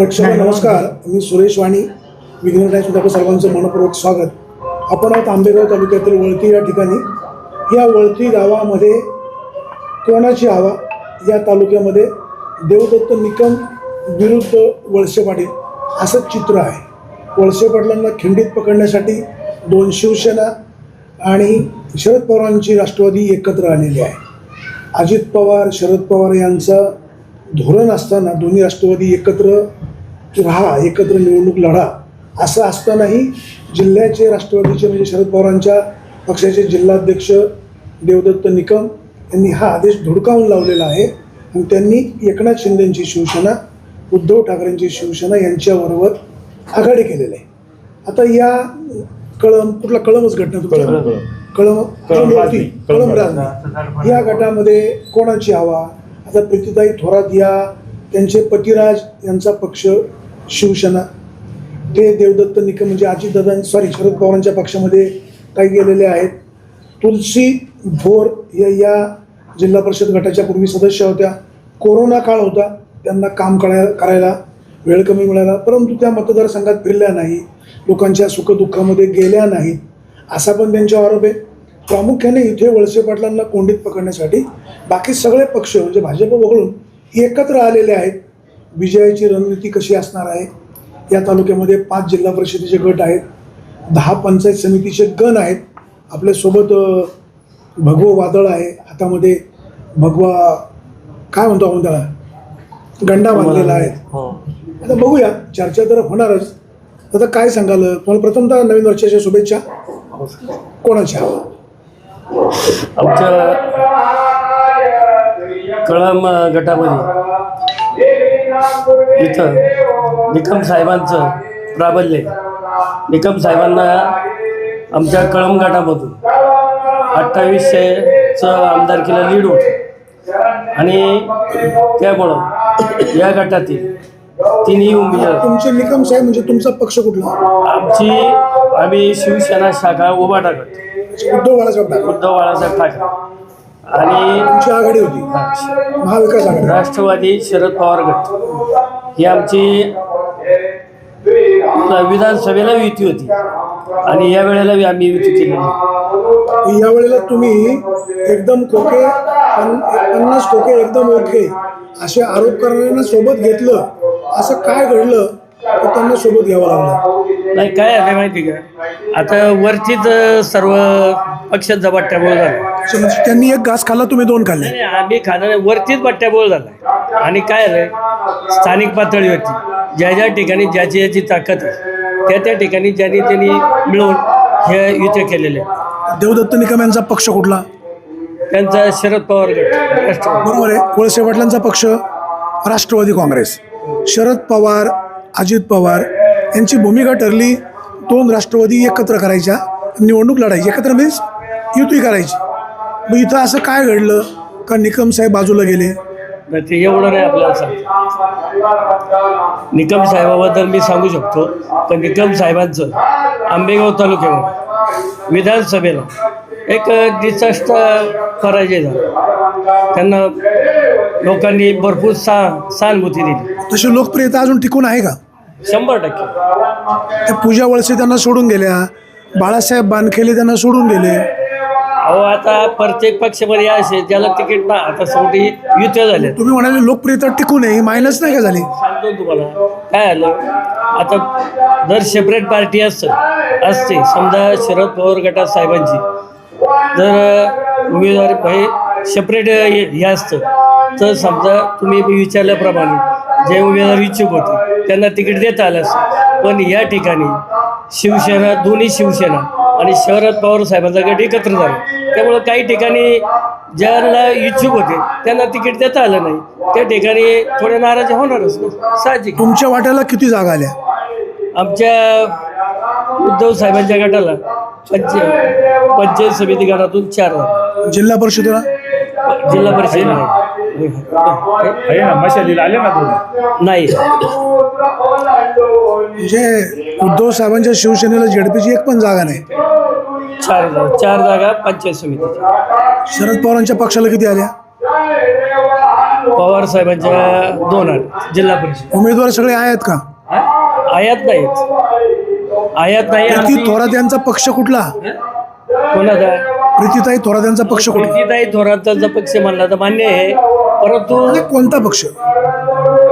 प्रेक्षक नमस्कार. मी सुरेश वाणी विघ्न टाईम्समध्ये आपलं सर्वांचं मनपूर्वक स्वागत. आपण आहोत आंबेगाव तालुक्यातील वळती या ठिकाणी. या वळती गावामध्ये कोणाची हवा? या तालुक्यामध्ये देवदत्त निकम विरुद्ध वळसे पाटील असं चित्र आहे. वळसे पाटलांना खिंडीत पकडण्यासाठी दोन शिवसेना आणि शरद पवारांची राष्ट्रवादी एकत्र आलेली आहे. अजित पवार शरद पवार यांचं धोरण असताना दोन्ही राष्ट्रवादी एकत्र राहा एकत्र निवडणूक लढा असं असतानाही जिल्ह्याचे राष्ट्रवादीचे म्हणजे शरद पवारांच्या पक्षाचे जिल्हाध्यक्ष देवदत्त निकम यांनी हा आदेश धुडकावून लावलेला आहे. आणि त्यांनी एकनाथ शिंदेंची शिवसेना उद्धव ठाकरेंची शिवसेना यांच्याबरोबर आघाडी केलेली आहे. आता या कळम कुठला कळमच घटना कळम कळम. कळम राजनी या गटामध्ये कोणाची हवा? आता प्रीतीताई थोरात या त्यांचे पतिराज यांचा पक्ष शिवसेना. ते देवदत्त निकम म्हणजे अजितदादा सॉरी शरद पवारांच्या पक्षामध्ये काही गेलेले आहेत. तुलसी भोर या या जिल्हा परिषद गटाच्या पूर्वी सदस्य होत्या. कोरोना काळ होता त्यांना काम करायला करायला वेळ कमी मिळाला परंतु त्या मतदारसंघात फिरल्या नाही लोकांच्या सुखदुःखामध्ये गेल्या नाहीत. असा पण त्यांचा आरोप आहे. प्रामुख्याने इथे वळसे पाटलांना कोंडीत पकडण्यासाठी बाकी सगळे पक्ष म्हणजे भाजप वगळून एकत्र आलेले आहेत. विजयाची रणनीती कशी असणार आहे? या तालुक्यामध्ये पाच जिल्हा परिषदेचे गट आहेत. दहा पंचायत समितीचे गण आहेत. आपल्यासोबत भगवं वादळ आहे. हातामध्ये भगवा काय म्हणतो आपण त्याला? गंडा बांधलेला आहे. आता बघूया. चर्चा तर होणारच. आता काय सांगाल? तुम्हाला प्रथमतः नवीन वर्षाच्या शुभेच्छा. कोणाच्या? आमच्या कळम गटामध्ये इथं निकम साहेबांचं प्राबल्य. निकम साहेबांना आमच्या कळम गटामधून अठ्ठावीसशेचं आमदारकीला लीड होतं. आणि त्यामुळं या गटातील तिन्ही उमेदवार तुमचे निकम साहेब म्हणजे तुमचा पक्ष कुठला? आमची आम्ही शिवसेना शाखा उभाटा गट उद्धव बाळासाहेब ठाकरे. उद्धव बाळासाहेब ठाकरे. आणि तुमची आघाडी होती. महाविकास आघाडी. राष्ट्रवादी शरद पवार गट. ही आमची विधानसभेला युती होती. आणि या वेळेला आम्ही युती केलेली या वेळेला तुम्ही एकदम खोके पन- पन्नास खोके एकदम ओके असे आरोप करणाऱ्यांना सोबत घेतलं. असं काय घडलं? तर त्यांना सोबत घ्यावं लागलं. नाही काय आहे माहिती का? आता वरतीच सर्व पक्षांचा बट्ट्याबोळ झाला. त्यांनी एक घास खाल्ला तुम्ही दोन खाल्ले. नाही, आम्ही खाणार वरतीच बट्ट्याबोळ झाला. आणि काय आलंय स्थानिक पातळीवरती ज्या ज्या ठिकाणी ज्याची ज्याची ताकद आहे त्या त्या ठिकाणी ज्यांनी त्यांनी मिळून हे युती केलेले आहे. देवदत्त निकम यांचा पक्ष कुठला? त्यांचा शरद पवार गट राष्ट्रवादी. बरोबर आहे. वळसे पाटलांचा पक्ष राष्ट्रवादी काँग्रेस. शरद पवार अजित पवार यांची भूमिका ठरली दोन राष्ट्रवादी एकत्र करायच्या निवडणूक लढायची. एकत्र मीन्स युती करायची. मग इथं असं काय घडलं? का निकम साहेब बाजूला गेले? नाही ते एवढं नाही आपल्याला सांगतो निकम साहेबाबद्दल मी सांगू शकतो पण निकम साहेबांचं आंबेगाव तालुक्यामध्ये विधानसभेला एक डिसास्टर पराजय झाला. त्यांना लोकांनी भरपूर सा सहानुभूती दिली. तशी लोकप्रियता अजून टिकून आहे का? शंभर टक्के. त्या पूजा वळसे त्यांना सोडून गेल्या बाळासाहेब बानखेले त्यांना सोडून गेले. अहो आता प्रत्येक पक्षामध्ये असे ज्याला तिकीट ना आता शेवटी युत्या झाल्या तुम्ही म्हणाले लोकप्रियता टिकून आहे मायनस नाही का झाली? सांगतो तुम्हाला. काय आलं आता जर सेपरेट पार्टी असतं असते. समजा शरद पवार गटात साहेबांची जर उमेदवार हे सेपरेट हे असतं. तर समजा तुम्ही विचारल्याप्रमाणे जे उमेदवार इच्छुक होते त्यांना तिकीट देता आलं असतं. पण या ठिकाणी शिवसेना दोन्ही शिवसेना आणि शरद पवार साहेबांचा गट एकत्र झाला. त्यामुळं काही ठिकाणी ज्यांना इच्छुक होते त्यांना तिकीट देता आलं नाही. त्या ठिकाणी थोड्या नाराजी होणारच ना. साहजिक. तुमच्या वाट्याला किती जागा आल्या? आमच्या उद्धव साहेबांच्या गटाला पंच पंचायत समिती गटातून चार. जिल्हा परिषदेला? जिल्हा परिषद आहे ना मशालीला आले ना तुम्ही नाही. म्हणजे उद्धव साहेबांच्या शिवसेनेला झेडपीची एक पण जागा नाही. चार जा- चार जागा पंचायत समितीच्या शरद पवारांच्या पक्षाला किती आल्या? पवार साहेबांच्या दोन आहेत जिल्हा परिषद. उमेदवार सगळे आहेत का? आयात नाहीत. आयात नाही थोरात यांचा पक्ष कुठला? कोणाचा? प्रीतीताई थोरात यांचा पक्ष कुठला प्रीतीताई थोरातांचा पक्ष म्हणला तर मान्य आहे. परंतु आणि कोणता पक्ष?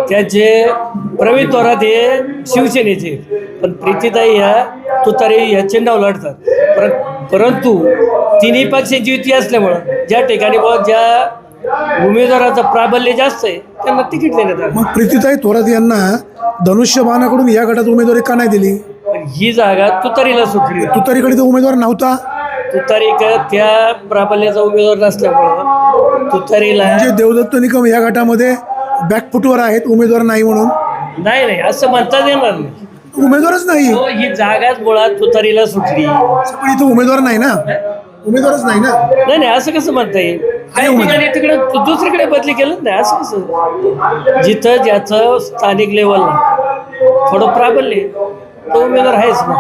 त्याचे प्रवीण थोरात हे शिवसेनेचे. पण प्रीतीताई ह्या तुतारी ह्या चिन्हावर लढतात पर परंतु तिन्ही पक्षांची युती असल्यामुळं ज्या ठिकाणी ज्या उमेदवाराचं प्राबल्य जास्त आहे त्यांना तिकीट देण्यात आलं. मग प्रीतीताई थोरात यांना धनुष्यबाणाकडून या गटात उमेदवारी का नाही दिली? पण ही जागा तुतारीला सुटली. तुतारीकडे तर उमेदवार नव्हता. तुतारी का त्या प्राबल्याचा उमेदवार नसल्यामुळं तुतारीला म्हणजे देवदत्त निकम या गटामध्ये बॅकफुटवर आहेत उमेदवार नाही म्हणून. नाही नाही असं म्हणताच येणार नाही उमेदवारच नाही. हो, ही जागाच मुळात तुतारीला सुटली. पण इथं उमेदवार नाही ना? उमेदवारच नाही ना? नाही नाही असं कसं म्हणता येईल? काही ठिकाणी तिकडे दुसरीकडे बदली केलं नाही असं कसं? जिथं ज्याचं स्थानिक लेवलला थोडं प्राबल्य आहे, तो उमेदवार आहेच ना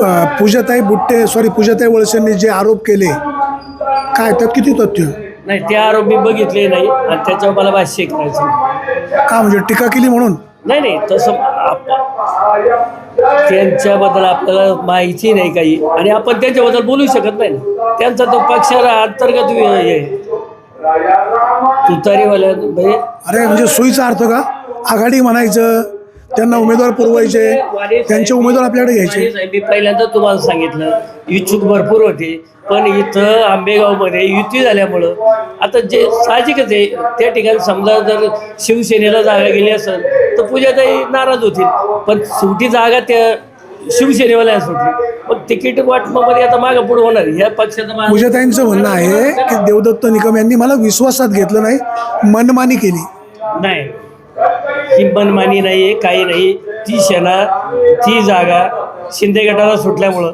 अं, पूजाताई बुट्टे सॉरी पूजाताई वळसेंनी जे आरोप केले काय त्यात किती तथ्य नाही ते आरोप मी बघितले नाही आणि त्याच्यावर मला भाष्य करायचं नाही. का म्हणजे टीका केली म्हणून नाही नाही तसं आप- त्यांच्याबद्दल आपल्याला माहिती नाही काही आणि आपण त्यांच्याबद्दल बोलू शकत नाही ना त्यांचा तो पक्षाला अंतर्गत वि- हे आहे. तुतारीवाल्या म्हणजे अरे म्हणजे सोयीचा अर्थ का आघाडी म्हणायचं त्यांना उमेदवार पुरवायचे त्यांचे उमेदवार आपल्याकडे घ्यायचे. साहेब, मी पहिल्यांदा तुम्हाला सांगितलं इच्छुक भरपूर होते पण इथं आंबेगावमध्ये युती झाल्यामुळं आता जे साहजिकच आहे त्या ठिकाणी समजा जर शिवसेनेला जागा गेली असेल तर पूजाताई नाराज होतील. पण शेवटी जागा त्या शिवसेनेवाल्या सुटली पण तिकीट वाटपामध्ये आता मागं पुढं होणार ह्या पक्षाचं पूजाताईंचं म्हणणं आहे की देवदत्त निकम यांनी मला विश्वासात घेतलं नाही मनमानी केली. नाही. ही मनमानी नाही आहे काही नाही. ती सेना ती जागा शिंदे गटाला सुटल्यामुळं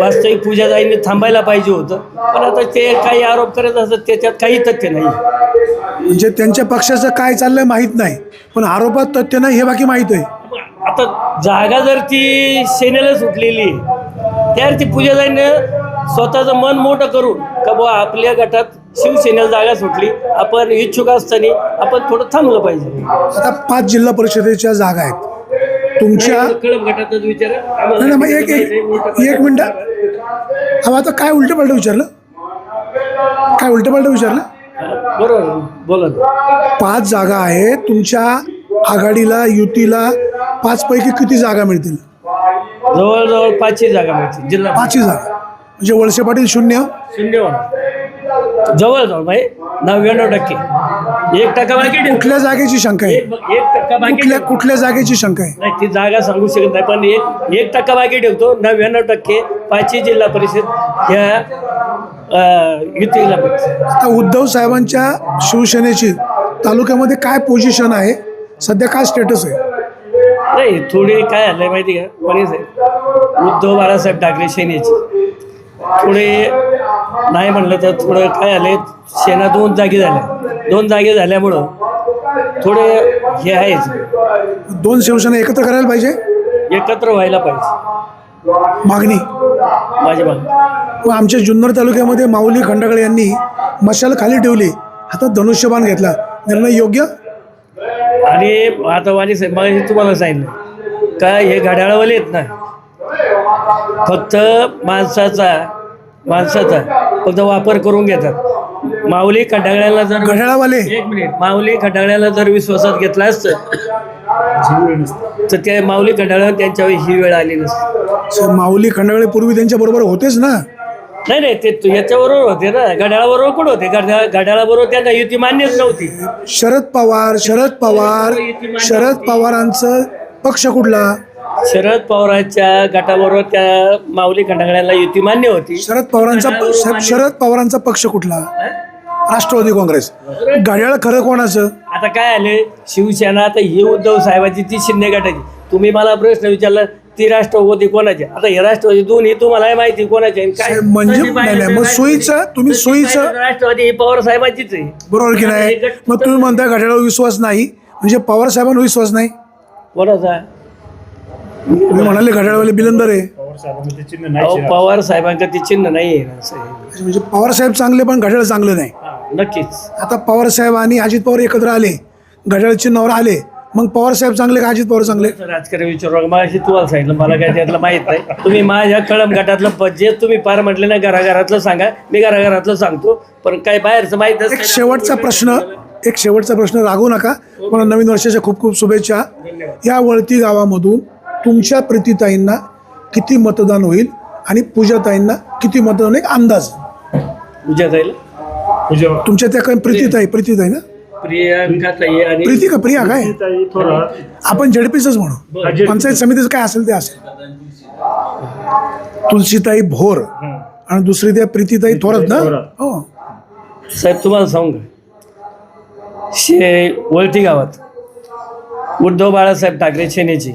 वास्तविक पूजाताईंनी थांबायला पाहिजे होतं. पण आता ते काही आरोप करत असतात त्याच्यात काही तथ्य नाही म्हणजे त्यांच्या पक्षाचं काय चाललंय माहीत नाही पण आरोपात तथ्य नाही हे बाकी माहीत आहे. आता जागा जर ती सेनेला सुटलेली आहे, त्यावर ती पूजाताईनं स्वतःचं मन मोठं करून का बुवा आपल्या गटात शिवसेनेला जागा सुटली. आपण इच्छुक असताना आपण थोडं थांबलं पाहिजे. आता पाच जिल्हा परिषदेच्या जागा आहेत. तुमच्या गटाचाच विचार आहे. नाही आम्हाला नाही, मग एक एक एक मिनटं. अहो आता काय उलटं पलटं विचारलं? काय उलटं पलटं विचारलं? बरोबर बोला ना. पाच जागा आहेत. तुमच्या आघाडीला युतीला पाचपैकी किती जागा मिळतील? जवळजवळ पाचशे जागा मिळतील जिल्हा पाचही जागा. म्हणजे वळसे पाटील शून्य. शून्य होणार जवळजवळ म्हणजे नव्याण्णव टक्के. एक टक्का बाकी. कुठल्या जागेची शंका आहे? एक एक टक्का बाकी कुठल्या जागेची शंका आहे? नाही ती जागा सांगू शकत नाही पण एक एक टक्का बाकी ठेवतो. नव्याण्णव टक्के पाचशे जिल्हा परिषद ह्या अं, युतीला मिळतील. आता उद्धव साहेबांच्या शिवसेनेची तालुक्यामध्ये काय पोझिशन आहे? सध्या काय स्टेटस आहे? नाही थोडी काय आलंय माहिती का? कोणी साहेब उद्धव बाळासाहेब ठाकरे सेनेचे. थोडे नाही म्हणलं तर थोडं काय आलंय सेना दोन जागी झाल्या. दोन जागी झाल्यामुळं थोडे हे आहेच दोन शिवसेना एकत्र करायला पाहिजे? एकत्र व्हायला पाहिजे. मागणी? माझी मागणी. आमच्या जुन्नर तालुक्यामध्ये माऊली खंडागळे यांनी मशाल खाली ठेवली हातात धनुष्यबाण घेतला. निर्णय योग्य? आणि आता साहेब मला तुम्हाला सांगितलं. का हे घड्याळवाले आहेत ना फक्त माणसाचा माणसाचा. फक्त वापर करून घेतात. माऊली खंडागळ्याला जर घड्याळावाले एक मिनिट. माऊली खंडागळ्याला जर विश्वासात घेतला असतं तर त्या माऊली खंडागळ्यावर त्यांच्यावर ही वेळ आली नसती. माऊली खंडागळे पूर्वी त्यांच्या बरोबर होतेच ना? नाही नाही ते याच्याबरोबर होते ना. घड्याळाबरोबर कोण होते? घड्याळ घड्याळाबरोबर त्यांना युती मान्यच नव्हती. शरद पवार शरद पवार शरद पवारांचं पक्ष कुठला? शरद पवारांच्या गटाबरोबर त्या माऊली खंडागळ्याला युती मान्य होती. शरद पवारांचा प- शरद पवारांचा पक्ष कुठला? राष्ट्रवादी काँग्रेस. घड्याळ खरं कोणाचं? आता काय आले? शिवसेना आता ही उद्धव साहेबांची ती शिंदे गटाची. तुम्ही मला प्रश्न विचारला ती राष्ट्रवादी कोणाची? आता हे राष्ट्रवादी दोन्ही तुम्हाला माहिती कोणाची. काय. साहेब, म्हणजे तशी पाहिलं नाही, नाही, तर मग राष्ट्रवादी- सोयीचं- तुम्ही तशी सोयीचं- तर राष्ट्रवादी ही पवार साहेबांचीच आहे. बरोबर की नाही? मग तुम्ही म्हणता घड्याळावर विश्वास नाही. म्हणजे पवार साहेबांवर विश्वास नाही. कोणाचा? तुम्ही म्हणाले घड्याळवाले बिलंदर आहे. पवार साहेबांमध्ये चिन्ह अहो नाही पवार साहेबांचं ती चिन्ह नाही आहे. ना असं आहे. म्हणजे पवार साहेब चांगले पण घड्याळ चांगलं नाही. नक्कीच. आता पवार साहेब आणि अजित पवार एकत्र आले घड्याळ चिन्हावर आले मग पवार साहेब चांगले का अजित पवार चांगले? राजकारण विचारू मला तुम्हाला सांगितलं मला काय त्यातलं माहीत नाही. तुम्ही माझ्या कळम गटातलं प- जे तुम्ही पार म्हटले ना घराघरातलं सांगा. मी घराघरातलं सांगतो. पण काय बाहेरचं माहीत एक शेवटचा प्रश्न एक शेवटचा प्रश्न रागवू नका. मला नवीन वर्षाच्या खूप खूप शुभेच्छा. या वळती गावामधून तुमच्या प्रीतीताईंना किती मतदान होईल आणि पूजाताईंना किती मतदान होईल? एक अंदाज. पूजा. जाईल तुमच्या त्या काय प्रीतीताई प्रीतीताई ना? प्रियांका ताई आणि प्रीती का? प्रिया काय? ताई थोडं आपण झडपीच म्हणू. पंचायत समितीचं काय असेल ते असेल. तुलसीताई भोर आणि दुसरी त्या प्रीतीताई थोरात ना? थोरात. हो. साहेब तुम्हाला सांगू का? शे वळती गावात. उद्धव बाळासाहेब ठाकरे सेनेचे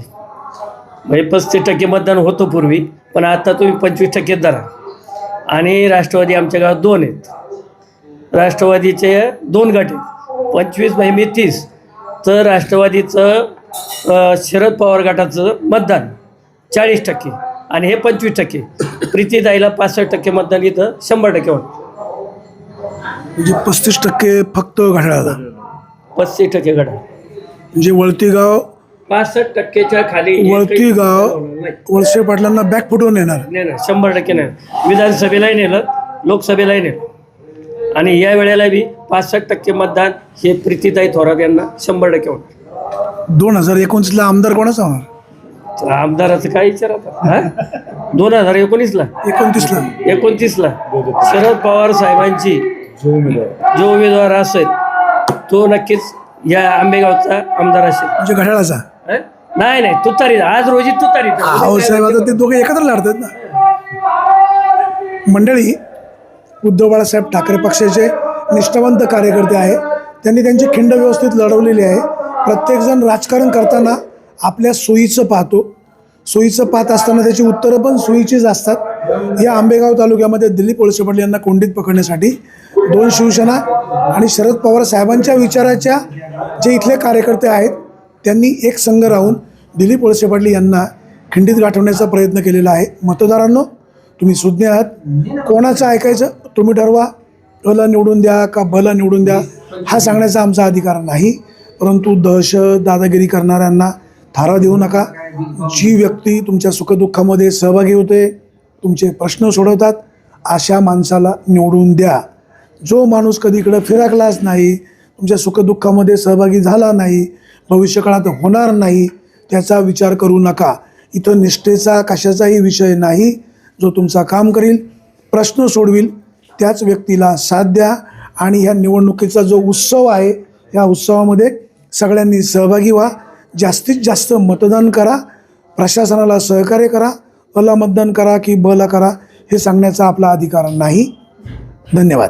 म्हणजे पस्तीस टक्के मतदान होतं पूर्वी पण आता तुम्ही पंचवीस टक्के धरा. आणि राष्ट्रवादी आमच्या गावात दोन आहेत. राष्ट्रवादीचे दोन गट आहेत. पंचवीस बाय मी तीस. तर राष्ट्रवादीचं शरद पवार गटाचं मतदान चाळीस टक्के आणि हे पंचवीस टक्के. प्रीतीताईला पासष्ट टक्के मतदान इथं शंभर टक्के होतं म्हणजे पस्तीस टक्के फक्त घड्याळाला पस्तीस टक्के गट म्हणजे वळती गाव पासष्ट टक्केच्या खाली वळती गाव नाही. वळसे पाटलांना बॅक फुटवून येणार. नाही नाही, शंभर टक्के नाही. विधानसभेलाही नेलं लोकसभेलाही नेलं. आणि या वेळेला बी पासष्ट टक्के मतदान हे प्रीतीताई थोरात यांना शंभर टक्के होतं दोन हजार एकोणीसला आमदार कोणाचा होणार? तर आमदाराचं काय विचार आता? हा? दोन हजार एकोणीसला? एकोणतीसला. एकोणतीसला. शरद पवार साहेबांची जो उमेदवार असेल तो नक्कीच या आंबेगावचा आमदार असेल. म्हणजे घड्याळाचा? नाही नाही तुतारी आज रोजी तुतारी अहो साहेब आता ते दोघे एकत्र लढतात ना. मंडळी उद्धव बाळासाहेब ठाकरे पक्षाचे निष्ठावंत कार्यकर्ते आहे त्यांनी त्यांची खिंड व्यवस्थित लढवलेली आहे. प्रत्येकजण राजकारण करताना आपल्या सोयीचं पाहतो. सोयीचं पाहत असताना त्याची उत्तरं पण सोयीचीच असतात. या आंबेगाव तालुक्यामध्ये दिलीप वळसे पाटील यांना कोंडीत पकडण्यासाठी दोन शिवसेना आणि शरद पवार साहेबांच्या विचाराच्या जे इथले कार्यकर्ते आहेत त्यांनी एक संघ राहून दिलीप वळसे पाटील यांना खिंडीत गाठवण्याचा प्रयत्न केलेला आहे. मतदारांनो तुम्ही सुज्ञ आहात. कोणाचं ऐकायचं तुम्ही ठरवा. अला निवडून द्या का भला निवडून द्या हा सांगण्याचा आमचा अधिकार नाही. परंतु दहशत दादागिरी करणाऱ्यांना थारा देऊ नका. जी व्यक्ती तुमच्या सुखदुःखामध्ये सहभागी होते तुमचे प्रश्न सोडवतात अशा माणसाला निवडून द्या. जो माणूस कधी इकडं फिरकलाच नाही तुमच्या सुखदुःखामध्ये सहभागी झाला नाही भविष्यकाळात होणार नाही त्याचा विचार करू नका. इथं निष्ठेचा कशाचाही विषय नाही. जो तुमचा काम करील प्रश्न सोडविल त्याच व्यक्तीला साथ द्या आणि ह्या निवडणुकीचा जो उत्सव आहे या उत्सवामध्ये सगळ्यांनी सहभागी व्हा. जास्तीत जास्त मतदान करा प्रशासनाला सहकार्य करा अला मतदान करा की बला करा हे सांगण्याचा आपला अधिकार नाही. धन्यवाद.